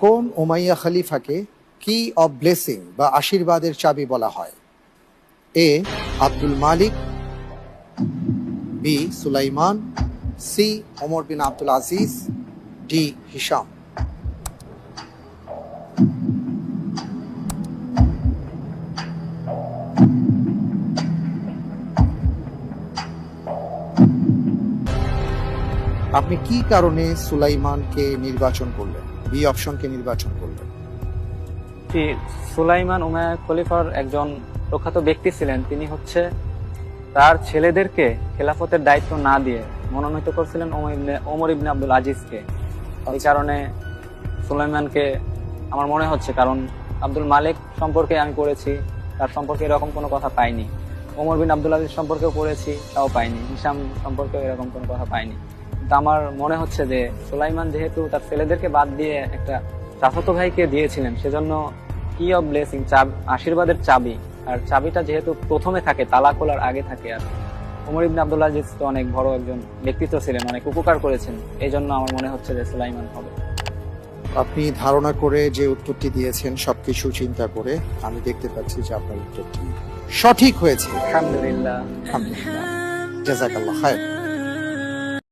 কোন উমাইয়া খলিফাকে কি of blessing বা আশীর্বাদের চাবি বলা হয়? A, Abdul Malik, B, Sulaiman, C, Umar bin Abdul Aziz, D Hisham আপনি কি কারণে সুলাইমানকে নির্বাচন করলেন? বি অপশনকে নির্বাচন করলেন সুলাইমান উমায়া খলিফার একজন প্রখ্যাত ব্যক্তি ছিলেন। তিনি হচ্ছে তার ছেলেদেরকে খেলাফতের দায়িত্ব না দিয়ে মনোনীত করছিলেন ওমর ইবনে আব্দুল আজিজকে। এই কারণে সুলাইমানকে আমার মনে হচ্ছে, কারণ আব্দুল মালিক সম্পর্কে আমি পড়েছি, তার সম্পর্কে এরকম কোনো কথা পাইনি। ওমর বিন আব্দুল আজিজ সম্পর্কেও পড়েছি, তাও পাইনি। হিসাম সম্পর্কেও এরকম কোনো কথা পাইনি। কিন্তু আমার মনে হচ্ছে যে সুলাইমান যেহেতু তার ছেলেদেরকে বাদ দিয়ে একটা চাচাতো ভাইকে দিয়েছিলেন সেজন্য কি অফ ব্লেসিং আশীর্বাদের চাবি। আর চাবিটা যেহেতু প্রথমে থাকে তালা খোলার আগে থাকে আর ওমর ইবনে আব্দুল আজিজ তো অনেক বড় একজন ব্যক্তিত্ব ছিলেন অনেক উপকার করেছেন এই জন্য আমার মনে হচ্ছে যে সুলাইমান হবে। আপনি ধারণা করে যে উত্তরটি দিয়েছেন সবকিছু চিন্তা করে আমি দেখতে পাচ্ছি যে আপনার উত্তরটি সঠিক হয়েছে। আলহামদুলিল্লাহ। আলহামদুলিল্লাহ। জাজাকাল্লাহ খায়ের